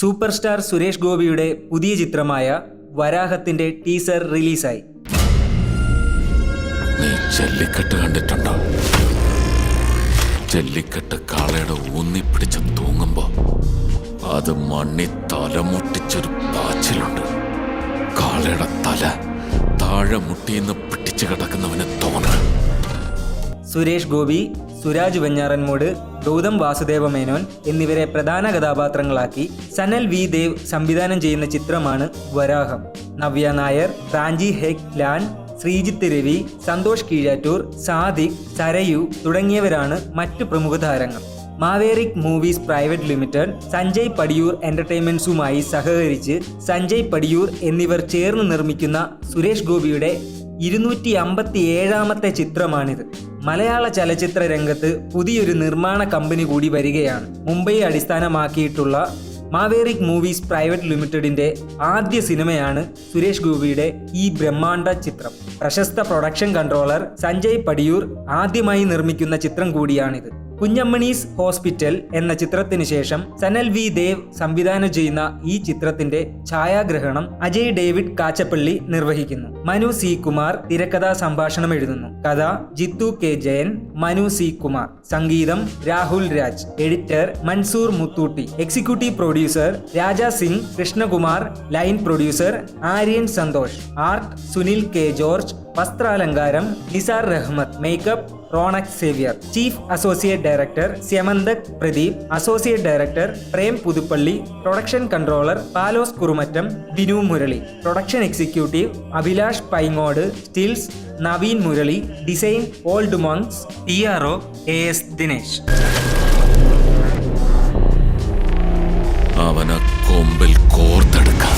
Super star Suresh ഗോപിയുടെ പുതിയ ചിത്രമായ വരാഹത്തിന്റെ ടീസർ റിലീസായി. ജല്ലിക്കെട്ട് കണ്ടിട്ടുണ്ടോ? ജല്ലിക്കെട്ട് കാളയുടെ ഊന്നിപ്പിടിച്ച് തൂങ്ങുമ്പോ അത് മണ്ണി തലമുട്ടിച്ചൊരു പാച്ചിലുണ്ട്. കാളയുടെ തല താഴെ മുട്ടിന്ന് പിടിച്ചു കിടക്കുന്നവന് തോന്നണം. സുരേഷ് ഗോപി സുരാജ് വെഞ്ഞാറൻമൂട് ഗൗതം വാസുദേവ മേനോൻ എന്നിവരെ പ്രധാന കഥാപാത്രങ്ങളാക്കി സനൽ വി ദേവ് സംവിധാനം ചെയ്യുന്ന ചിത്രമാണ് വരാഹം. നവ്യ നായർ റാഞ്ചി ഹെക് ലാൻ ശ്രീജിത്ത് രവി സന്തോഷ് കീഴാറ്റൂർ സാദിഖ് സരയു തുടങ്ങിയവരാണ് മറ്റു പ്രമുഖ താരങ്ങൾ. Maverick movies private limited Sanjay Padiyoor എന്റർടൈൻമെന്റ്സുമായി സഹകരിച്ച് സഞ്ജയ് പടിയൂർ എന്നിവർ ചേർന്ന് നിർമ്മിക്കുന്ന സുരേഷ് ഗോപിയുടെ ഇരുന്നൂറ്റി അമ്പത്തി ഏഴാമത്തെ ചിത്രമാണിത്. മലയാള ചലച്ചിത്ര രംഗത്ത് പുതിയൊരു നിർമ്മാണ കമ്പനി കൂടി വരികയാണ്. മുംബൈ അടിസ്ഥാനമാക്കിയിട്ടുള്ള മാവേറിക് മൂവീസ് പ്രൈവറ്റ് ലിമിറ്റഡിന്റെ ആദ്യ സിനിമയാണ് സുരേഷ് ഗോപിയുടെ ഈ ബ്രഹ്മാണ്ഡ ചിത്രം. പ്രശസ്ത പ്രൊഡക്ഷൻ കൺട്രോളർ സഞ്ജയ് പടിയൂർ ആദ്യമായി നിർമ്മിക്കുന്ന ചിത്രം കൂടിയാണിത്. കുഞ്ഞമ്മണീസ് ഹോസ്പിറ്റൽ എന്ന ചിത്രത്തിന് ശേഷം സനൽ വി ദേവ് സംവിധാനം ചെയ്യുന്ന ഈ ചിത്രത്തിന്റെ ഛായാഗ്രഹണം അജയ് ഡേവിഡ് കാച്ചപ്പള്ളി നിർവഹിക്കുന്നു. മനു സി കുമാർ തിരക്കഥാ സംഭാഷണം എഴുതുന്നു. കഥ ജിത്തു കെ ജയൻ മനു സി കുമാർ. സംഗീതം Rahul Raj. Editor Mansoor Muthootty. Executive producer Raja Singh Krishnakumar. Line producer Aryan Santhosh. Art Sunil K George. വസ്ത്രാലങ്കാരം Nisar Rahmath. Makeup Ronak Xavier chief associate director Syamanthak Pradeep associate director Prem Puthuppally production controller Paulose Kurumattam Binu Murali production executive Abhilash Paingode stills Naveen Murali design old monks T R O A S Dinesh. അവനെ കൊമ്പിൽ കോർത്തെടുക്കാം.